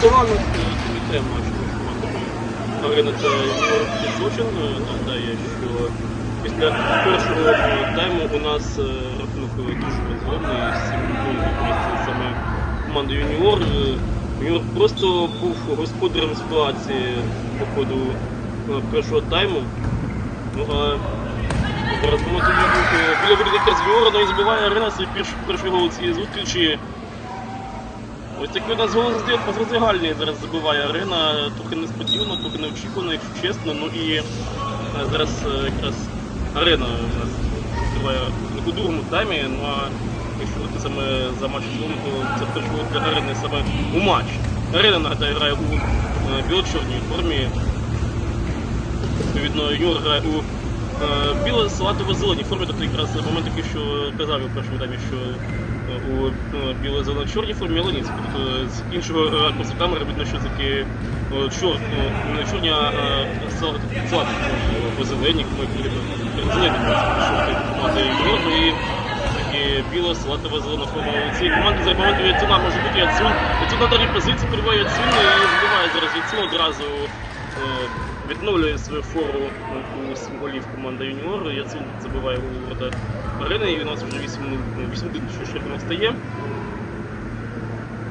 Комітет між командами Арена та Юніор Пісочин. Нагадає, що після першого е, тайму у нас е, рахунок е, дуже розгромний, 7 голів використали саме команда Юніор. Е, Юніор просто був господарем ситуації по ходу е, першого тайму. Ну а зараз біля буде якраз Юніора, ну і забиває Арена перший, перший гол цієї зустрічі. Ось такий у нас голос роздягальний зараз забиває арена, трохи несподівано, трохи неочікувано, якщо чесно. Ну і е, зараз е, якраз арена у нас триває у другому таймі. Ну а якщо говорити саме за матч цілому, то це перший гол для арени саме у матч. Арена нагадаю грає у е, біло-чорній формі. Відповідно, Юр грає у е, біло-салатово-зеленій формі, тобто якраз момент такий, що казав в першому таймі, що у е, біло-зелено-чорній формі, але тобто з іншого ракурсу камери видно, що таки е, чор, е, не чорні, а е, салат по зелені, ми що це команди ну і таки біло-салатово-зелена форма у цієї команди за моменту Яцуна може бути Яцун. Яцун на далі позиції перебуває Яцун і збиває зараз Яцун одразу. Е, відновлює свою фору у сім голів команда юніор. Яцун забиває у ворота арени, і у нас вже 8 1 що рахунок стає.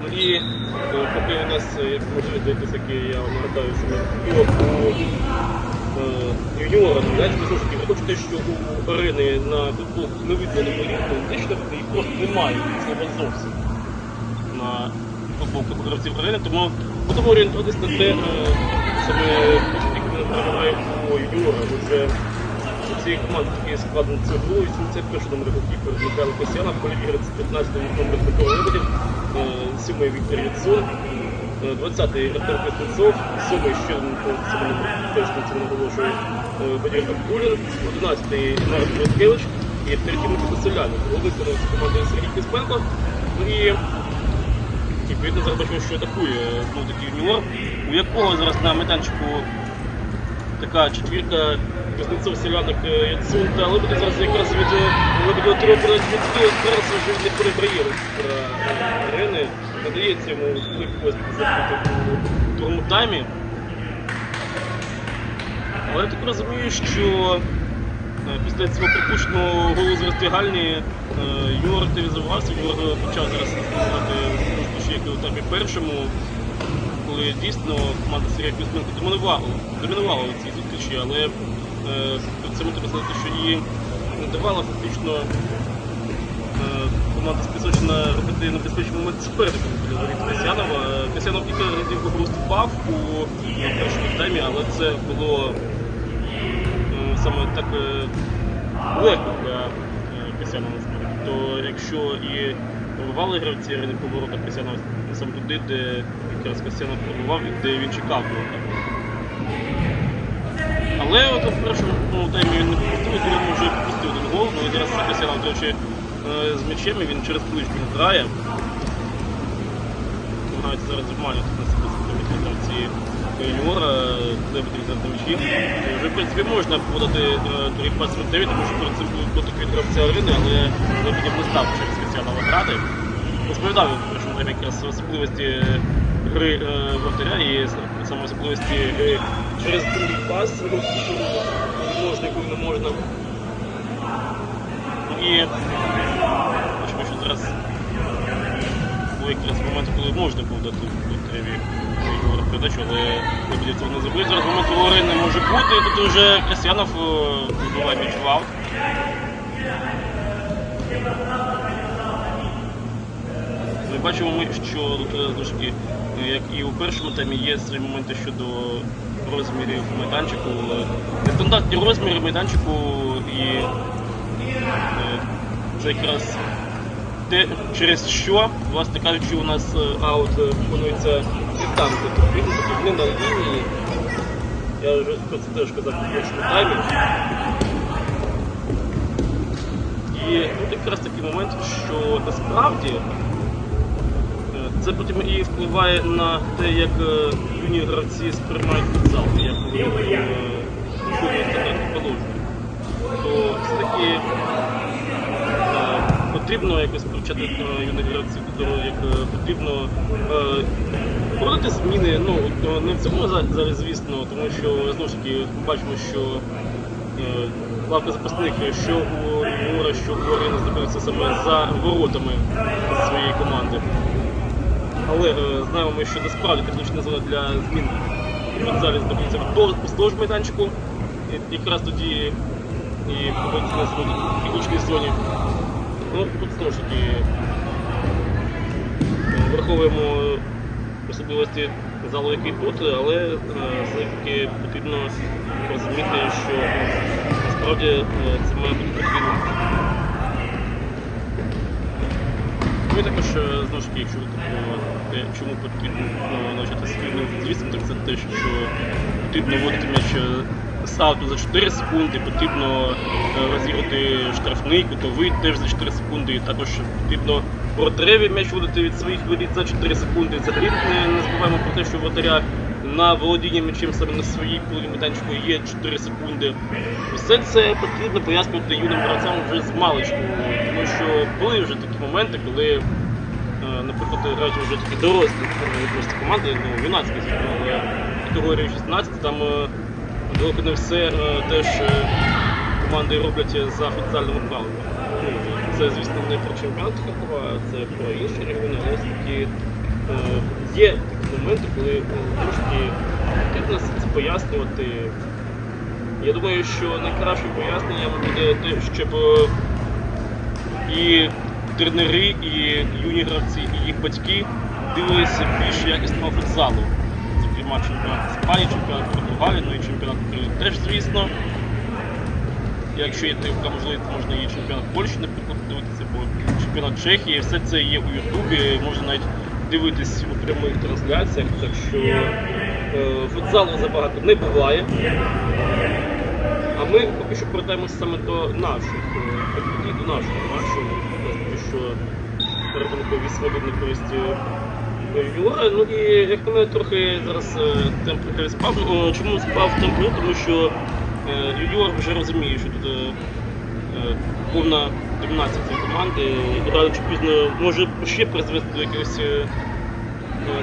Ну і е, поки у нас, е, як може дивитися, я нагадаю, що у е, юніора, ну, ви хочете, що у арени на футболку не видно номерів, то їх просто немає, слова зовсім на футболках гравців арени, тому будемо орієнтуватися на те, е, саме у вже у цієї команди такий склад на і це перший номер голкіпер Михайло Касьяна, в полі ігри це 15 номер Дмитро Лебедів, 7-й Віктор Яцун, 20-й Артем Костенцов, 7-й ще номер, теж цьому наголошую, Вадим Абдулін, 11-й Марк Воскевич і третій Микита Солянин. Голови виконавці команди Сергій Киспенко. Ну і відповідно зараз бачимо, що атакує знову такий юніор, у якого зараз на майданчику така четвірка Кузнецов, Селяник, е, Яцун та Лебедя зараз якраз від е, Лебедя Туру відхилить, зараз вже не перебрає арени, надається йому легкость забити у другому таймі. Але я так розумію, що е, після цього пропущеного голу з розтягальні е, Юр активізувався, Юр почав зараз грати ще як у таймі першому, коли дійсно команда Сергія Кузьменко домінувала, домінувала у цій зустрічі, але е, цьому треба сказати, що її не давала фактично е, команда з Пісочина робити небезпечний момент суперником біля воріт Касянова. Касянов кілька разів виступав у першому таймі, але це було е, саме так е, легко для е, Касянова. То якщо і пробували гравці арени по воротах Касянова саме туди, де якраз Касянов пробував і де він чекав ворота. Але от в першому ну, таймі він не пропустив, другому вже пропустив один гол. Ну і зараз речі, е, з м'ячем і він через колишню грає. Намагаються зараз обманювати на себе гравці юніора, де зараз на м'ячі. Вже, в принципі, можна подати е, другий пас Рутеві, тому що перед цим був дотик від гравця арени, але Лебедів не став через Касянова грати. Розповідав в якраз особливості гри е, вратаря і саме особливості гри через другий пас, можна, не можна. І бачимо, що зараз був якраз момент, коли можна було дати вратареві передачу, але Лебедів цього не забив. Зараз момент говори не може бути, тут вже Касьянов е, вибиває м'яч в аут. Ми бачимо, ми, що тут е, таки, е, як і у першому таймі, є свої моменти щодо розмірів майданчику. е, Нестандартні розміри майданчику і це якраз те, через що, власне кажучи, у нас аут виконується потрібно, тобто не на лінії. Я вже про це теж казав у першому таймі. І тут якраз такий момент, що насправді це потім і впливає на те, як е, юні гравці сприймають футзал, як вони е, виконують стандартні положення. То все-таки е, потрібно якось привчати е, юних гравців як е, потрібно е, Проводити зміни, ну не в цьому за- зараз, звісно, тому що знову ж таки бачимо, що е, лавка запасних, що у Юра, що у Арини знаходиться саме за воротами своєї команди. Але е, знаємо ми, що насправді технічна зона для змін залі знаходиться вздовж- майданчику. І якраз тоді і побачиться на самій технічній зоні. Ну, тут знову ж таки е, враховуємо особливості залу, який тут, але е, все-таки потрібно розуміти, що насправді це має бути потрібно. Ну також, е, знову ж таки, якщо ви чому потрібно е, навчати спільно з так це те, що потрібно вводити м'яч е, з ауту за 4 секунди, потрібно е, розіграти штрафний, кутовий теж за 4 секунди, і також потрібно вратареві м'яч вводити від своїх воріт за 4 секунди. Взагалі не, забуваємо про те, що вратаря на володіння м'ячем саме на своїй половині майданчику є 4 секунди. Все це потрібно пояснювати юним гравцям вже з маличку, тому що були вже такі моменти, коли, е, наприклад, грають вже такі дорослі відносини команди, ну, юнацькі, але категорії 16, там е, далеко не все е, теж команди роблять за футзальними правилами. Ну, Це, звісно, не про чемпіонат Харкова, це про інші регіони, але все-таки є такі моменти, коли трошки потрібно це пояснювати. Я думаю, що найкращим поясненням буде те, щоб і тренери, і юні гравці, і їх батьки дивилися більш якісного футзалу. Зокрема, чемпіонат Іспанії, чемпіонат Португалії, ну і чемпіонат України теж, звісно. Якщо є така можливість, можна і чемпіонат Польщі, наприклад, дивитися, бо чемпіонат Чехії, все це є у Ютубі, можна навіть дивитись у прямих трансляціях, так що е, футзалу забагато не буває. А ми поки що повертаємося саме до до нашого матчу. тому що рахункові свободні користі Юра. Ну і як на мене трохи зараз е, темп спав. Чому спав темп? Ну, тому що е, Юніор вже розуміє, що тут е, повна домінація цієї команди. І рано чи пізно може ще призвести до якогось е,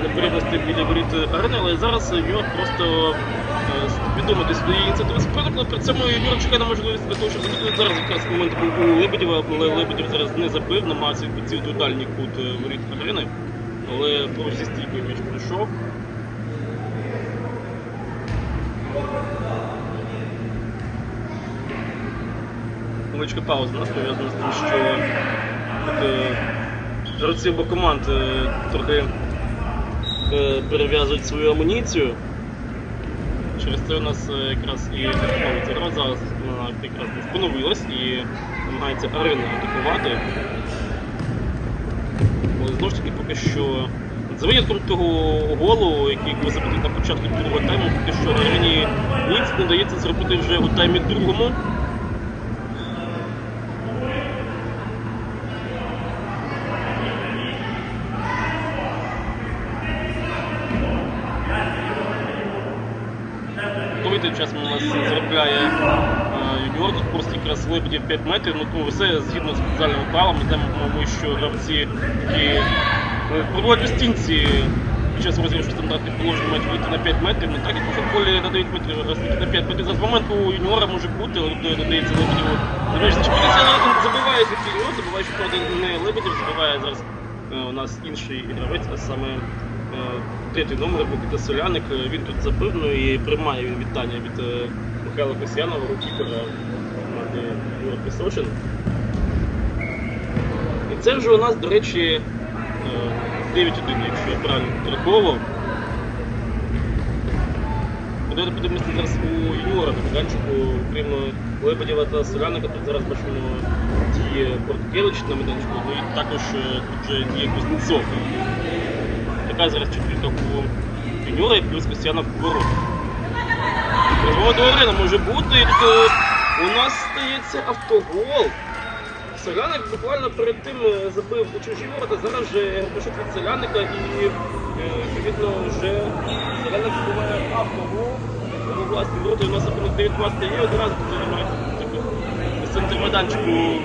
непорядності біля воріт арени, але зараз Юніор просто е, свідомо свої ініціативи спродукли. При цьому Юніор чекає на можливість для того, щоб забити. Зараз якраз момент був у Лебедєва, але Лебедєв зараз не забив, намагався відбити у дальній кут е, воріт арени. Але поруч зі стійкою м'яч пройшов. Невеличка пауза у нас пов'язана з тим, що от, е, гравці обох команд трохи перев'язують свою амуніцію. Через це у нас е, якраз і становиться гра. Зараз вона якраз не встановилась і намагається арена атакувати. Але знову ж таки поки що. За винятком того голу, який був забитий на початку другого тайму, поки що арені ніц не дається зробити вже у таймі другому. Той тим часом у нас заробляє е, юніор, тут просто якраз Лебедів 5 метрів, ну то все згідно з спеціальними правилами, знаємо ми, що гравці, які е, проводять стінці під час розіграшу стандартних положень мають вийти на 5 метрів, ну так як у на 9 метрів, а скільки на 5 метрів. Зараз момент у юніора може бути, але тут додається Лебедєву. Зачепитися, але він забиває таки юніор, забиває, що правда не Лебедєв, забиває зараз е, у нас інший гравець, а саме е, третій номер Микита Соляник. Е, Він тут забив, ну і приймає він вітання від е, Михайла Касьянова, команди Юра І це вже у нас, до речі, е, 9-1, якщо я правильно підраховував. Давайте подивимося зараз у юніора на майданчику, крім Лебедєва та Соляника, тут зараз бачимо діє Порткевич на майданчику, ну і також е, тут вже діє Кузнецов. Така зараз четвірка у юніора і плюс Костяна в поворот. Розмова до арена може бути, і тут е, у нас стається автогол. Соляник буквально перед тим е, забив у чужі ворота, зараз же пишуть від Соляника і е, відповідно вже Соляник забиває автогол. Тому власні ворота у нас рахунок 9-2 одразу таку з центру майданчику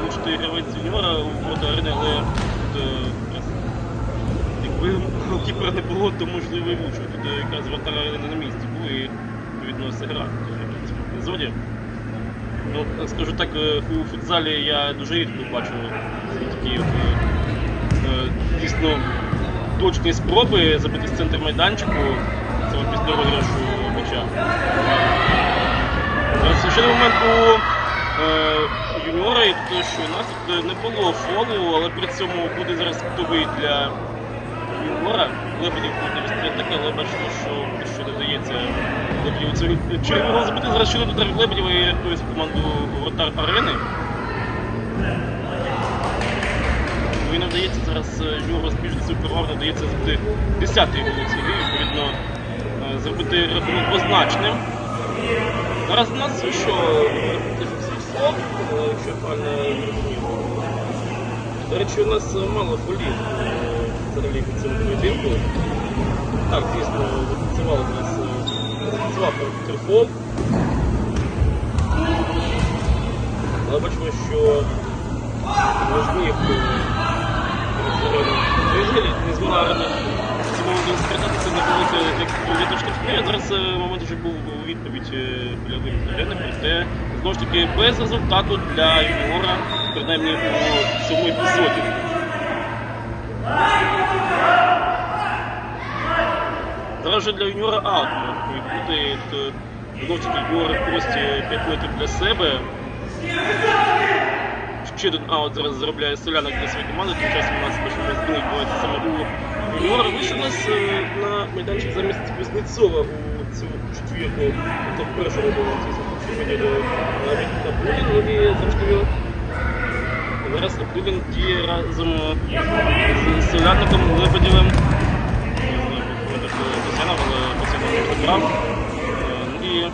влучити гравець юніора у ворота арени, але тут е, якби голкіпера не було, то можливо і влучив. Тут якраз не на місці були і відповідно зіграв в цьому епізоді. Ну, скажу так, е, у футзалі я дуже рідко бачу такі от, е, е, дійсно точні спроби забити з центр майданчику саме після розіграшу м'яча. Ще момент у е, юніора, і те, що у нас тут не було фолу, але при цьому буде зараз кутовий для юніора. Лебедів буде відстрілити, але бачимо, що, що додається Лебедів. Це черговий гол забити зараз щодо ударів Лебедєва і рятує команду вратар арени. Ну, І не вдається зараз е, Юру збільшити свою не вдається забити 10-й гол грі, відповідно, е, зробити рахунок позначним. Зараз у нас що слов, якщо я правильно розумію. До речі, у нас е, мало фолів е, взагалі в цьому поєдинку. Так, дійсно, зафіксували нас, зафіксував Але бачимо, що можливо не в цьому моменту спрятатися, не було як. А зараз е, момент вже був відповідь е, біля виходу проте знову ж таки без результату для юніора, принаймні у цьому епізоді. Зараз вже для юніора аут е, Знову ж таки юніор прості 5 метрів для себе. Ще один аут зараз заробляє селянок для своєї команди, тим часом у нас бачимо зміни відбувається саме у юніора. Вийшов у нас е, на майданчик замість Кузнецова у цю четвірку, то в першому було в цій поділі навіть і завжди зараз Абдулін діє разом з селянником Лебедєвим. Касянов не забрав. Е, І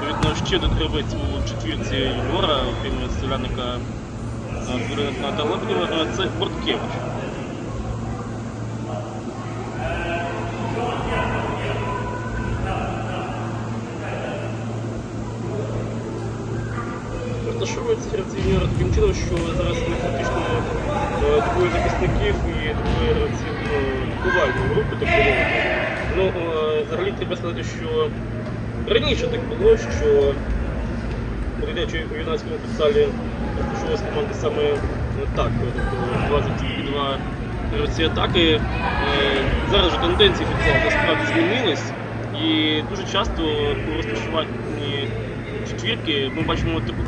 Відповідно, ще один гравець у четвірці юніора, окрім селяника Фюрина та Лебедєва, е, це Борткевич. Розташовуються гравці юніора таким чином, що зараз сказати, що Раніше так було, що у дитячому юнацькому футзалі розташовувалися команди саме так, тобто два захисники, два гравці атаки. Е, Зараз вже тенденції футзалу насправді змінились, і дуже часто у розташуванні четвірки ми бачимо таку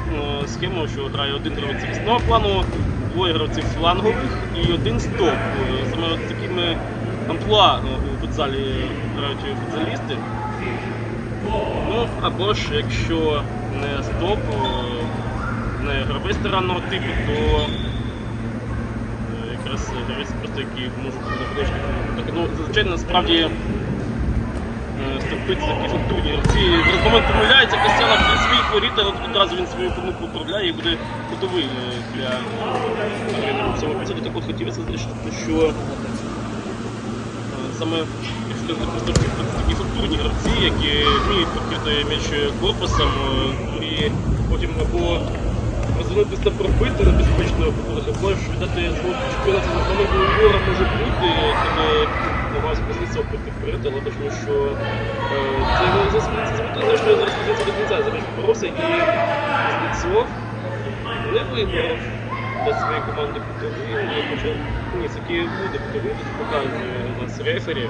е, схему, що грає один гравець захисного плану, двоє гравців флангових і один стоп. Е, Саме такими амплуа футзалі грають футзалісти. Ну, або ж якщо не стоп, не гравець тиранного типу, то е, якраз гравець просто який може бути на художником. Так, ну, зазвичай насправді е, стопи це такі фактурні гравці. В помиляється, Костяна при своїх воріт, одразу він свою помилку вправляє і буде готовий е, для арени в цьому епізоді. Так от хотілося що саме якщо такі фактурні гравці, які вміють покрити м'яч корпусом е, і потім або розвинутися пробити небезпечно походити, або ж віддати свого чемпіонату на команду Юра може бути, коли намагався Кузнецов прийти вперед, але точно, що е, це зазвичай, що я зараз Кузнецов до кінця. За м'яч боровся, і Кузнецов не вибрав для своєї команди кутовий, ну, хоча ні, таки буде кутовий, показує у нас рефері.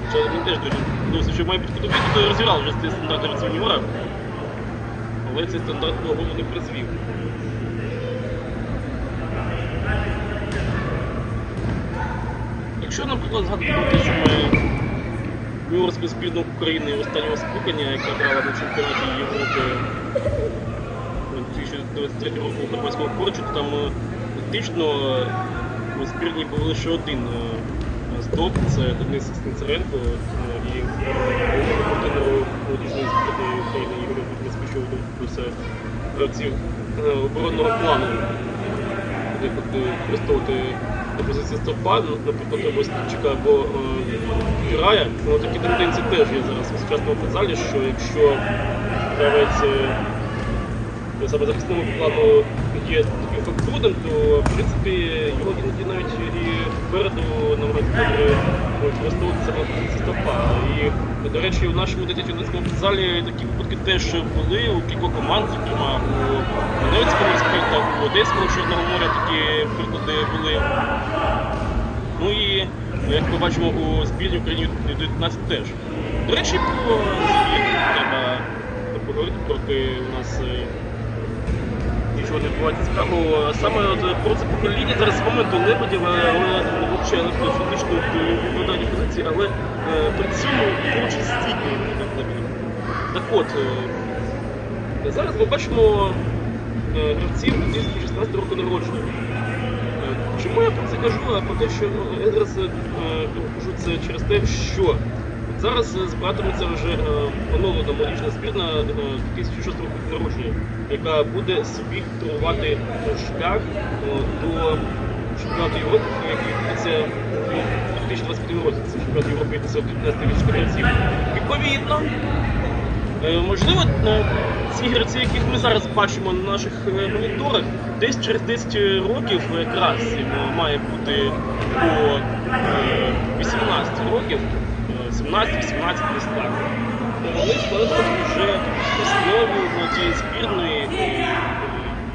Хоча він теж дуже досить, що має кутовий, то розіграв вже цей стандарт юніора, але цей стандарт до не призвів. Якщо, наприклад, згадати про те саме юніорську збірну України останнього скликання, яка грала на чемпіонаті Європи 2023 року у Карпатського Корчу, то там е, фактично е, у збірні був лише один е, стоп, це Денис Станцаренко е, і тренеру молодіжної збірної України Ігоря Кузьміцького плюс гравців е, оборонного плану, де використовувати до позиції стопа, ну, наприклад, або Ступчика, або е, Ну, такі тенденції теж є зараз у сучасному футзалі, що якщо гравець е, саме захисному плану є таким то в принципі його іноді навіть і впереду намагаються добре використовуватися на стопа. І, до речі, у нашому дитячо-юнацькому залі такі випадки теж були у кількох команд, зокрема у Донецькому та у Одеському Чорного моря такі приклади були. Ну і як ми бачимо у збірні України 19 теж. До речі, про збірні треба поговорити, поки у нас е, нічого не відбувається цікавого. Саме про це покоління зараз з моменту Лебедєва, але вивчали фактично в викладанні позиції, але е, при цьому поруч із стійкою Лебедєва. Так от, е, зараз ми бачимо е, гравців 2016 року народження. Е, Чому я про це кажу? Про те, що ну, я зараз е, кажу це через те, що зараз е, збиратиметься вже е, оновлена молодіжна збірна е, 2006 року народження, яка буде собі турувати е, шлях е, до чемпіонату Європи, який відбудеться у 2025 році. Це чемпіонат Європи це 15 від школярців. Відповідно, Е, Можливо, е, ці гравці, яких ми зараз бачимо на наших е, моніторах, десь через 10 років якраз має бути по е, 18 років, е, 17, 18, десь Вони складатимуть вже основу цієї збірної е,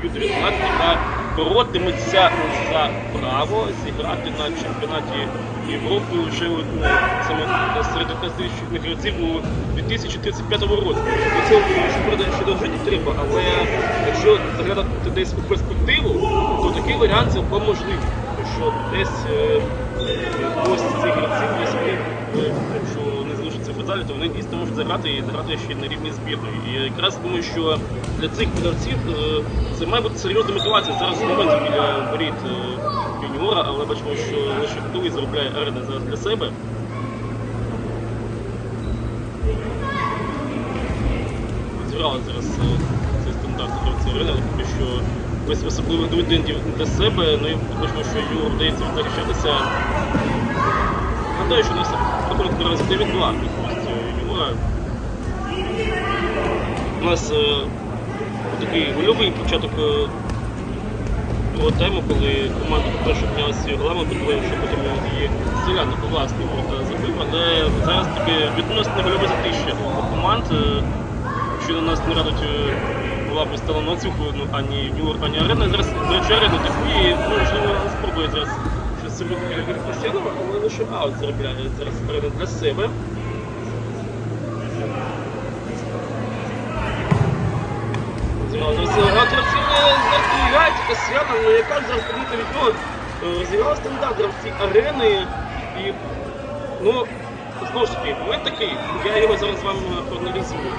Ю-19, яка боротиметься за право зіграти на чемпіонаті Європи вже саме серед 15 гравців у 2035 році. До цього ще дожити треба, але якщо заглядати десь у перспективу, то такий варіант цілком можливий. Що десь ось цих гравців якщо залі, то вони дійсно можуть заграти і заграти ще на рівні збірної. І якраз думаю, що для цих гравців е, це має бути серйозна мотивація. Зараз в моменті біля воріт е, юніора, але бачимо, що лише готовий заробляє арена зараз для себе. Зіграли зараз е, цей стандарт гравці арени, але поки що без особливих дивідендів для себе. Ну і бачимо, що Юр вдається захищатися. Нагадаю, що на рахунок наразі 9-2 користь Юра. У нас е, такий гольовий початок е, другого тайму, коли команда по-перше обнялася голами, по-друге, що потім її селяни по власні ворота забив, але зараз таке відносно гольове затища у команд. Е, Якщо на нас не радуть е, лапи стало на цю ані Нью-Йорк, ані Арена. Зараз, до речі, Арена такої, ну, можливо, спробує зараз для Християнова, але лише аут заробляє зараз Арена для себе. Грати Касьяна, але яка ж зараз помилка від нього Е, зіграв стандарт гравці арени і ну знову ж таки, момент такий, я його зараз вам е, проаналізую.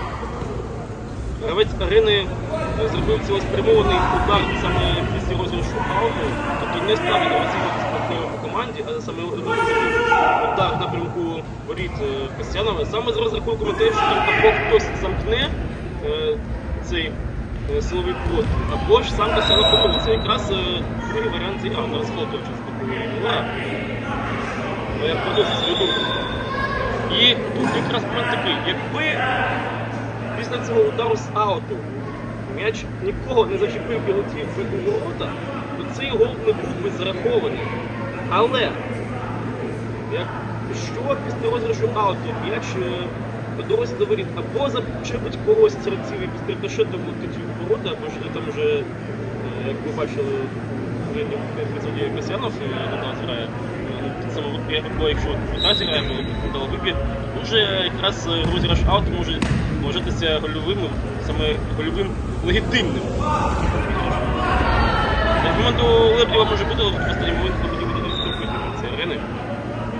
Гравець арени е, зробив цілеспрямований удар саме після розіграшу ауту, тобто не розіграти партнера по команді, а саме удар напрямку воріт е, Костянова, саме з розрахунком те, що там або хтось замкне е, цей е, силовий плот, або ж сам Костянов помилиться. Якраз другий варіант зіграв, зараз хлопець час спокійно. Я продовжу свою думку. І тут якраз момент такий, якби після цього удару з ауту м'яч нікого не зачепив і летів би у ворота, то цей гол не був би зарахований. Але якщо після розіграшу ауту м'яч е, по до воріт або зачепить когось гравців і після рикошету влетить ворота, або ж там вже, е, як ви бачили, епізоді грає, е, так само або якщо Фута зіграє, або Додал виб'є, вже якраз е, розіграш аут може вважатися гольовим, саме гольовим легітимним. Для моменту Лебедєва може бути, в останній момент Лебедєв буде відступити від цієї арени.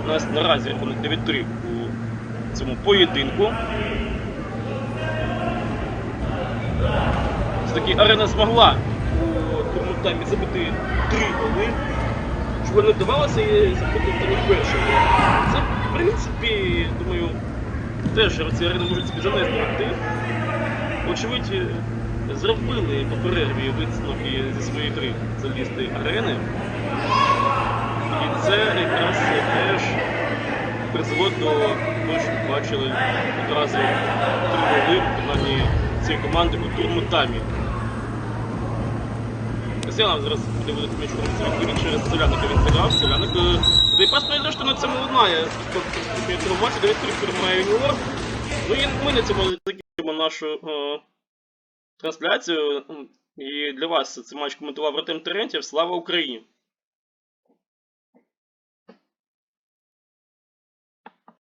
У нас наразі рахунок 9-3 у цьому поєдинку. Все-таки арена змогла у другому таймі забити три голи, чого не вдавалося їй забити і перший. Це, в принципі, думаю, теж ці арени можуть собі занести актив. Очевидь, зробили по перерві висновки зі своєї гри залізти арени. І це якраз теж призвело до того, що бачили одразу три голи виконанні цієї команди у другому таймі. Касьянов зараз буде видати м'яч він через Соляника він зіграв. Соляник е, просто не що на цьому лунає. Цьому матчі Давид Крюк перемагає юніор. Ну і ми на цьому закінчимо нашу е, трансляцію. І для вас цей матч коментував Артем Терентєв. Слава Україні!